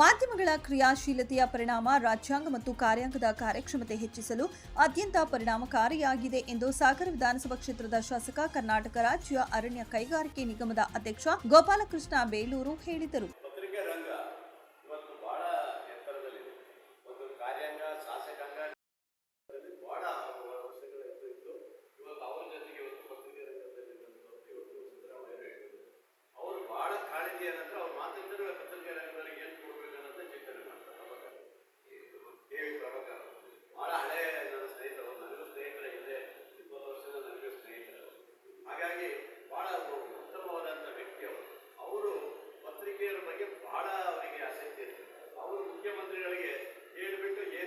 ಮಾಧ್ಯಮಗಳ ಕ್ರಿಯಾಶೀಲತೆಯ ಪರಿಣಾಮ ರಾಜ್ಯಾಂಗ ಮತ್ತು ಕಾರ್ಯಾಂಗದ ಕಾರ್ಯಕ್ಷಮತೆ ಹೆಚ್ಚಿಸಲು ಅತ್ಯಂತ ಪರಿಣಾಮಕಾರಿಯಾಗಿದೆ ಎಂದು ಸಾಗರ ವಿಧಾನಸಭಾ ಕ್ಷೇತ್ರದ ಶಾಸಕ ಕರ್ನಾಟಕ ರಾಜ್ಯ ಅರಣ್ಯ ಕೈಗಾರಿಕೆ ನಿಗಮದ ಅಧ್ಯಕ್ಷ ಗೋಪಾಲಕೃಷ್ಣ ಬೇಲೂರು ಹೇಳಿದರು.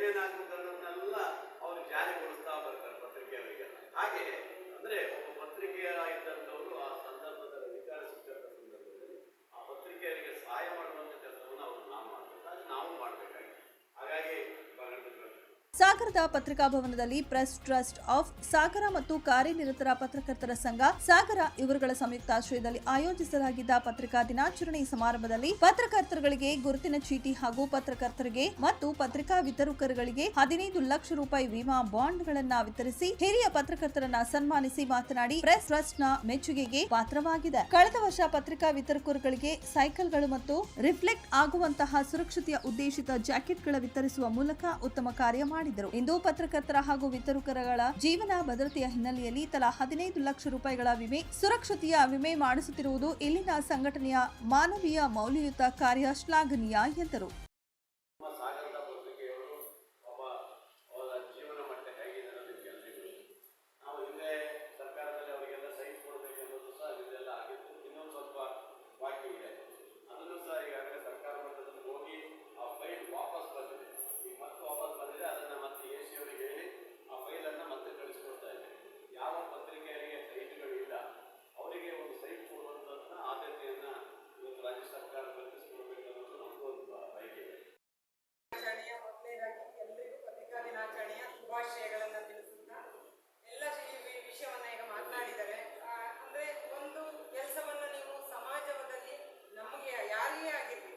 ಅನ್ನೋದನ್ನೆಲ್ಲ ಅವರು ಜಾರಿಗೊಳಿಸ್ತಾ ಬರ್ತಾರೆ ಪತ್ರಿಕೆಯವರಿಗೆ. ಹಾಗೆ ಅಂದ್ರೆ ಒಬ್ಬ ಪತ್ರಿಕೆಯರಾಗಿದ್ದಂಥವರು ಆ ಸಂದರ್ಭದಲ್ಲಿ ಅಧಿಕಾರ ಸಂದರ್ಭದಲ್ಲಿ ಆ ಪತ್ರಿಕೆಯವರಿಗೆ ಸಹಾಯ ಮಾಡುವಂಥ ಕೆಲಸವನ್ನು ಅವರು ನಾವು ಅದು ನಾವು ಮಾಡಬೇಕಾಗಿದೆ. ಹಾಗಾಗಿ ಸಾಗರದ ಪತ್ರಿಕಾ ಭವನದಲ್ಲಿ ಪ್ರೆಸ್ ಟ್ರಸ್ಟ್ ಆಫ್ ಸಾಗರ ಮತ್ತು ಕಾರ್ಯನಿರತರ ಪತ್ರಕರ್ತರ ಸಂಘ ಸಾಗರ ಇವರುಗಳ ಸಂಯುಕ್ತ ಆಶ್ರಯದಲ್ಲಿ ಆಯೋಜಿಸಲಾಗಿದ್ದ ಪತ್ರಿಕಾ ದಿನಾಚರಣೆ ಸಮಾರಂಭದಲ್ಲಿ ಪತ್ರಕರ್ತರುಗಳಿಗೆ ಗುರುತಿನ ಚೀಟಿ ಹಾಗೂ ಪತ್ರಕರ್ತರಿಗೆ ಮತ್ತು ಪತ್ರಿಕಾ ವಿತರಕರುಗಳಿಗೆ ಹದಿನೈದು ಲಕ್ಷ ರೂಪಾಯಿ ವಿಮಾ ಬಾಂಡ್ಗಳನ್ನ ವಿತರಿಸಿ ಹಿರಿಯ ಪತ್ರಕರ್ತರನ್ನ ಸನ್ಮಾನಿಸಿ ಮಾತನಾಡಿ ಪ್ರೆಸ್ ಟ್ರಸ್ಟ್ನ ಮೆಚ್ಚುಗೆಗೆ ಪಾತ್ರವಾಗಿದೆ. ಕಳೆದ ವರ್ಷ ಪತ್ರಿಕಾ ವಿತರಕರುಗಳಿಗೆ ಸೈಕಲ್ಗಳು ಮತ್ತು ರಿಫ್ಲೆಕ್ಟ್ ಆಗುವಂತಹ ಸುರಕ್ಷತೆಯ ಉದ್ದೇಶಿತ ಜಾಕೆಟ್ಗಳ ವಿತರಿಸುವ ಮೂಲಕ ಉತ್ತಮ ಕಾರ್ಯ ಮಾಡಿದರು. ಇಂದು ಪತ್ರಕರ್ತರ ಹಾಗೂ ವಿತರಕರಗಳ ಜೀವನ ಭದ್ರತೆಯ ಹಿನ್ನೆಲೆಯಲ್ಲಿ ತಲಾ ಹದಿನೈದು ಲಕ್ಷ ರೂಪಾಯಿಗಳ ವಿಮೆ, ಸುರಕ್ಷತೆಯ ವಿಮೆ ಮಾಡಿಸುತ್ತಿರುವುದು ಇಲ್ಲಿನ ಸಂಘಟನೆಯ ಮಾನವೀಯ ಮೌಲ್ಯಯುತ ಕಾರ್ಯ ಶ್ಲಾಘನೀಯ ಎಂದರು. ಶುಭಾಶಯಗಳನ್ನು ತಿಳಿಸುತ್ತಾ ಎಲ್ಲ ವಿಷಯವನ್ನ ಈಗ ಮಾತನಾಡಿದರೆ ಅಂದ್ರೆ ಒಂದು ಕೆಲಸವನ್ನ ನೀವು ಸಮಾಜದಲ್ಲಿ ನಮಗೆ ಯಾರಿಗೇ ಆಗಿರ್ಲಿ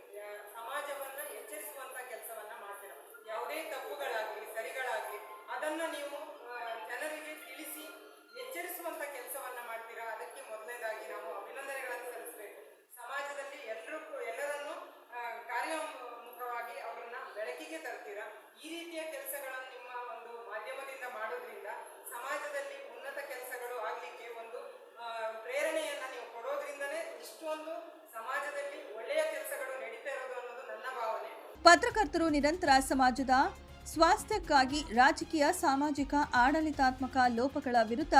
ಸಮಾಜವನ್ನ ಎಚ್ಚರಿಸುವಂತ ಕೆಲಸವನ್ನ ಮಾಡ್ತೀರ. ಯಾವುದೇ ತಪ್ಪುಗಳಾಗ್ಲಿ, ಸರಿಗಳಾಗ್ಲಿ, ಅದನ್ನ ನೀವು ಜನರಿಗೆ ತಿಳಿಸಿ ಎಚ್ಚರಿಸುವಂತ ಕೆಲಸವನ್ನ ಮಾಡ್ತೀರಾ? ಅದಕ್ಕೆ ಮೊದಲನೇದಾಗಿ ನಾವು ಅಭಿನಂದನೆಗಳನ್ನು ಸಲ್ಲಿಸಬೇಕು. ಸಮಾಜದಲ್ಲಿ ಎಲ್ಲರೂ ಎಲ್ಲರನ್ನು ಕಾರ್ಯೋನ್ಮುಖವಾಗಿ ಅವರನ್ನ ಬೆಳಕಿಗೆ ತರ್ತೀರಾ? ಈ ರೀತಿಯ ಮಾಧ್ಯಮದಿಂದ ಮಾಡೋದ್ರಿಂದ ಸಮಾಜದಲ್ಲಿ ಉನ್ನತ ಕೆಲಸಗಳು ಆಗಲಿಕ್ಕೆ ಒಂದು ಪ್ರೇರಣೆಯನ್ನ ನೀವು ಕೊಡೋದ್ರಿಂದನೇ ಇಷ್ಟೊಂದು ಸಮಾಜದಲ್ಲಿ ಒಳ್ಳೆಯ ಕೆಲಸಗಳು ನಡೀತಾ ಇರೋದು ಅನ್ನೋದು ನನ್ನ ಭಾವನೆ. ಪತ್ರಕರ್ತರು ನಿರಂತರ ಸಮಾಜದ ಸ್ವಾಸ್ಥ್ಯಕ್ಕಾಗಿ ರಾಜಕೀಯ, ಸಾಮಾಜಿಕ, ಆಡಳಿತಾತ್ಮಕ ಲೋಪಗಳ ವಿರುದ್ಧ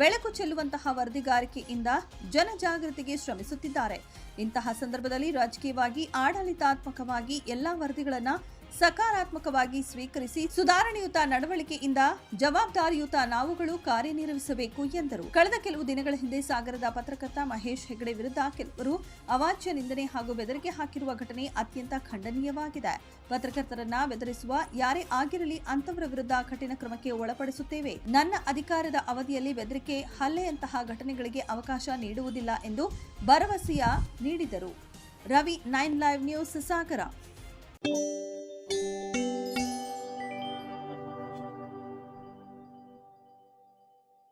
ಬೆಳಕು ಚೆಲ್ಲುವಂತಹ ವರದಿಗಾರಿಕೆಯಿಂದ ಜನಜಾಗೃತಿಗೆ ಶ್ರಮಿಸುತ್ತಿದ್ದಾರೆ. ಇಂತಹ ಸಂದರ್ಭದಲ್ಲಿ ರಾಜಕೀಯವಾಗಿ, ಆಡಳಿತಾತ್ಮಕವಾಗಿ ಎಲ್ಲಾ ವರದಿಗಳನ್ನು ಸಕಾರಾತ್ಮಕವಾಗಿ ಸ್ವೀಕರಿಸಿ ಸುಧಾರಣೆಯುತ ನಡವಳಿಕೆಯಿಂದ ಜವಾಬ್ದಾರಿಯುತ ನಾವುಗಳು ಕಾರ್ಯನಿರ್ವಹಿಸಬೇಕು ಎಂದರು. ಕಳೆದ ಕೆಲವು ದಿನಗಳ ಹಿಂದೆ ಸಾಗರದ ಪತ್ರಕರ್ತ ಮಹೇಶ್ ಹೆಗಡೆ ವಿರುದ್ಧ ಕೆಲವರು ಅವಾಚ್ಯ ನಿಂದನೆ ಹಾಗೂ ಬೆದರಿಕೆ ಹಾಕಿರುವ ಘಟನೆ ಅತ್ಯಂತ ಖಂಡನೀಯವಾಗಿದೆ. ಪತ್ರಕರ್ತರನ್ನ ಬೆದರಿಸುವ ಯಾರೇ ಆಗಿರಲಿ ಅಂತವರ ವಿರುದ್ಧ ಕಠಿಣ ಕ್ರಮಕ್ಕೆ ಒಳಪಡಿಸುತ್ತೇವೆ. ನನ್ನ ಅಧಿಕಾರದ ಅವಧಿಯಲ್ಲಿ ಬೆದರಿಕೆ ಹಲ್ಲೆಯಂತಹ ಘಟನೆಗಳಿಗೆ ಅವಕಾಶ ನೀಡುವುದಿಲ್ಲ ಎಂದು ಭರವಸೆಯ ನೀಡಿದರು. Ravi nine live news, Sagara.